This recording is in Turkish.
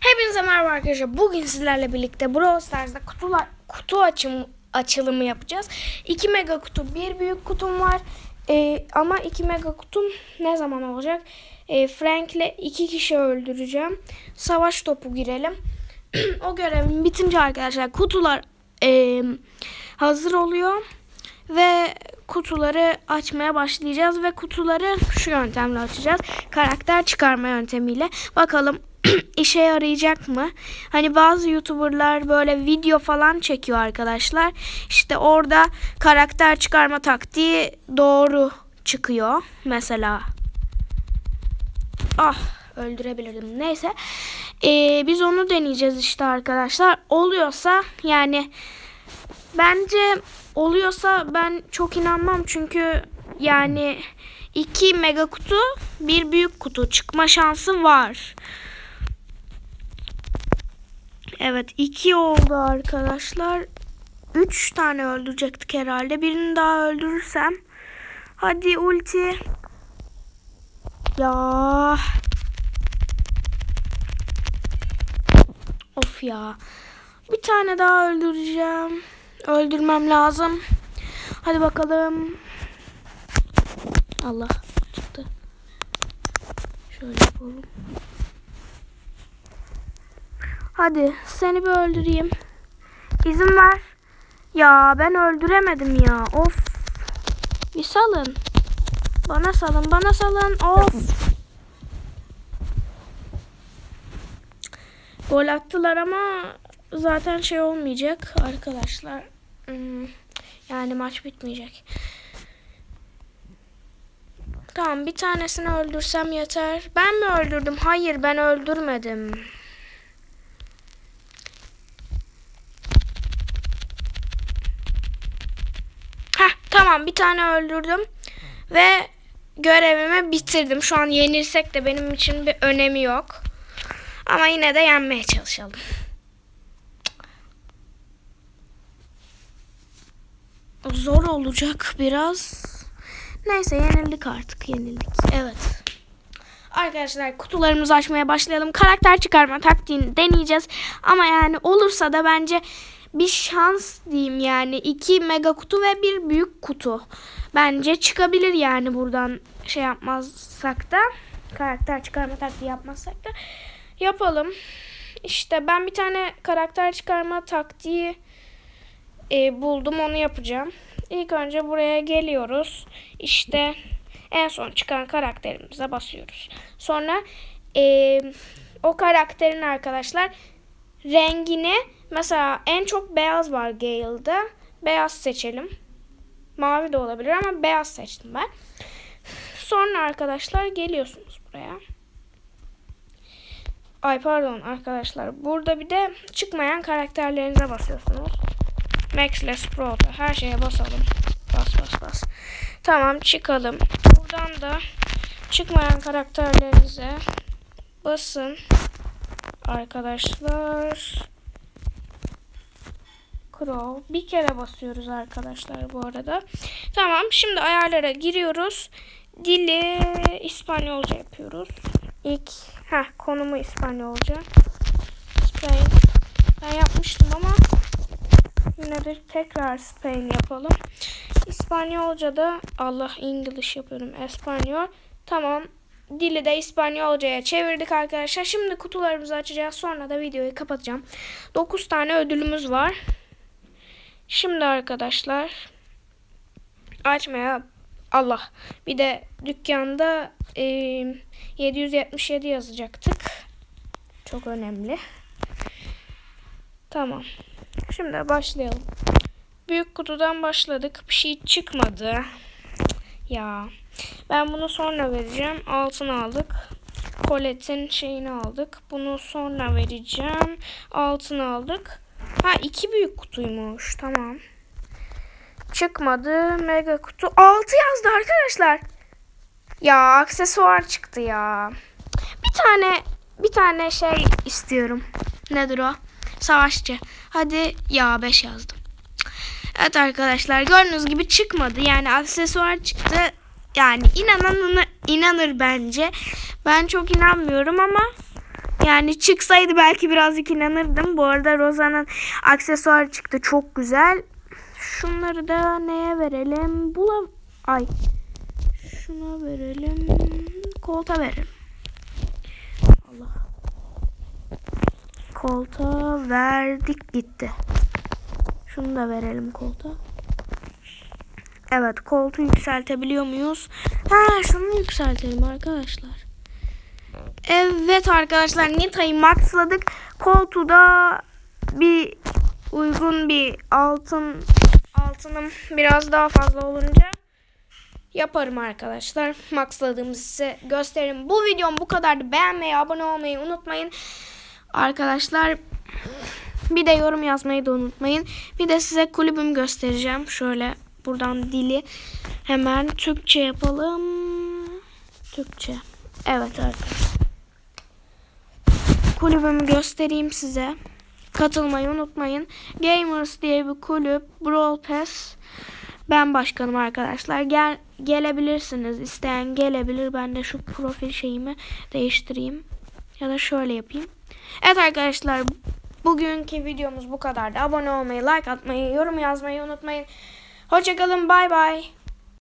Hepinize merhaba arkadaşlar. Bugün sizlerle birlikte Brawl Stars'da kutular, kutu açım, açılımı yapacağız. 2 mega kutu, bir büyük kutum var. Ee, ama 2 mega kutum ne zaman olacak? Ee, Frank'le 2 kişi öldüreceğim. Savaş topu girelim. o görevim bitince arkadaşlar kutular ee, hazır oluyor. Ve kutuları açmaya başlayacağız ve kutuları şu yöntemle açacağız. Karakter çıkarma yöntemiyle. Bakalım işe yarayacak mı? Hani bazı YouTuber'lar böyle video falan çekiyor arkadaşlar. İşte orada karakter çıkarma taktiği doğru çıkıyor. Mesela ah öldürebilirdim. Neyse. Ee, biz onu deneyeceğiz işte arkadaşlar. Oluyorsa yani Bence oluyorsa ben çok inanmam çünkü yani iki mega kutu bir büyük kutu çıkma şansı var. Evet iki oldu arkadaşlar. Üç tane öldürecektik herhalde. Birini daha öldürürsem. Hadi ulti. Ya. Of ya. Bir tane daha öldüreceğim. Öldürmem lazım. Hadi bakalım. Allah çıktı. Şöyle yapalım. Hadi seni bir öldüreyim. İzin ver. Ya ben öldüremedim ya. Of. Bir salın. Bana salın, bana salın. Of. Gol attılar ama zaten şey olmayacak arkadaşlar. Hmm, Yani maç bitmeyecek. Tamam bir tanesini öldürsem yeter. Ben mi öldürdüm? Hayır ben öldürmedim. Tamam bir tane öldürdüm. Ve görevimi bitirdim. Şu an yenilsek de benim için bir önemi yok. Ama yine de yenmeye çalışalım. Zor olacak biraz. Neyse yenildik artık yenildik. Evet. Arkadaşlar kutularımızı açmaya başlayalım. Karakter çıkarma taktiğini deneyeceğiz. Ama yani olursa da bence bir şans diyeyim yani. iki mega kutu ve bir büyük kutu. Bence çıkabilir yani buradan şey yapmazsak da. Karakter çıkarma taktiği yapmazsak da. Yapalım. İşte ben bir tane karakter çıkarma taktiği e, buldum onu yapacağım. İlk önce buraya geliyoruz. İşte en son çıkan karakterimize basıyoruz. Sonra e, o karakterin arkadaşlar rengini mesela en çok beyaz var Gale'da. Beyaz seçelim. Mavi de olabilir ama beyaz seçtim ben. Sonra arkadaşlar geliyorsunuz buraya. Ay pardon arkadaşlar. Burada bir de çıkmayan karakterlerinize basıyorsunuz. Max ile Sprout'a her şeye basalım. Bas bas bas. Tamam çıkalım. Buradan da çıkmayan karakterlerinize basın. Arkadaşlar. Crow. Bir kere basıyoruz arkadaşlar bu arada. Tamam şimdi ayarlara giriyoruz. Dili İspanyolca yapıyoruz. İlk heh, konumu İspanyolca. Spain. Ben yapmıştım ama yine de tekrar Spain yapalım. İspanyolca da Allah English yapıyorum. Espanyol. Tamam. Dili de İspanyolcaya çevirdik arkadaşlar. Şimdi kutularımızı açacağız. Sonra da videoyu kapatacağım. 9 tane ödülümüz var. Şimdi arkadaşlar açmaya Allah. Bir de dükkanda e, 777 yazacaktık. Çok önemli. Tamam. Şimdi başlayalım. Büyük kutudan başladık. Bir şey çıkmadı. Ya. Ben bunu sonra vereceğim. Altın aldık. Colette'in şeyini aldık. Bunu sonra vereceğim. Altın aldık. Ha iki büyük kutuymuş. Tamam. Çıkmadı. Mega kutu. 6 yazdı arkadaşlar. Ya aksesuar çıktı ya. Bir tane bir tane şey istiyorum. Nedir o? Savaşçı. Hadi ya 5 yazdım. Evet arkadaşlar gördüğünüz gibi çıkmadı. Yani aksesuar çıktı. Yani inanan inanır bence. Ben çok inanmıyorum ama Yani çıksaydı belki birazcık inanırdım. Bu arada Roza'nın aksesuarı çıktı. Çok güzel. Şunları da neye verelim? Bula... Ay. Şuna verelim. Kolta verelim. Allah. Kolta verdik gitti. Şunu da verelim kolta. Evet koltuğu yükseltebiliyor muyuz? Ha şunu yükseltelim arkadaşlar. Evet arkadaşlar Nita'yı maxladık. Koltuğu da bir uygun bir altın altınım biraz daha fazla olunca yaparım arkadaşlar. Maxladığımızı size gösteririm. Bu videom bu kadardı. Beğenmeyi, abone olmayı unutmayın. Arkadaşlar bir de yorum yazmayı da unutmayın. Bir de size kulübümü göstereceğim. Şöyle buradan dili hemen Türkçe yapalım. Türkçe. Evet arkadaşlar. Kulübümü göstereyim size. Katılmayı unutmayın. Gamers diye bir kulüp. Brawl Pass. Ben başkanım arkadaşlar. Gel gelebilirsiniz. İsteyen gelebilir. Ben de şu profil şeyimi değiştireyim. Ya da şöyle yapayım. Evet arkadaşlar. Bugünkü videomuz bu kadardı. Abone olmayı, like atmayı, yorum yazmayı unutmayın. Hoşçakalın. Bay bay.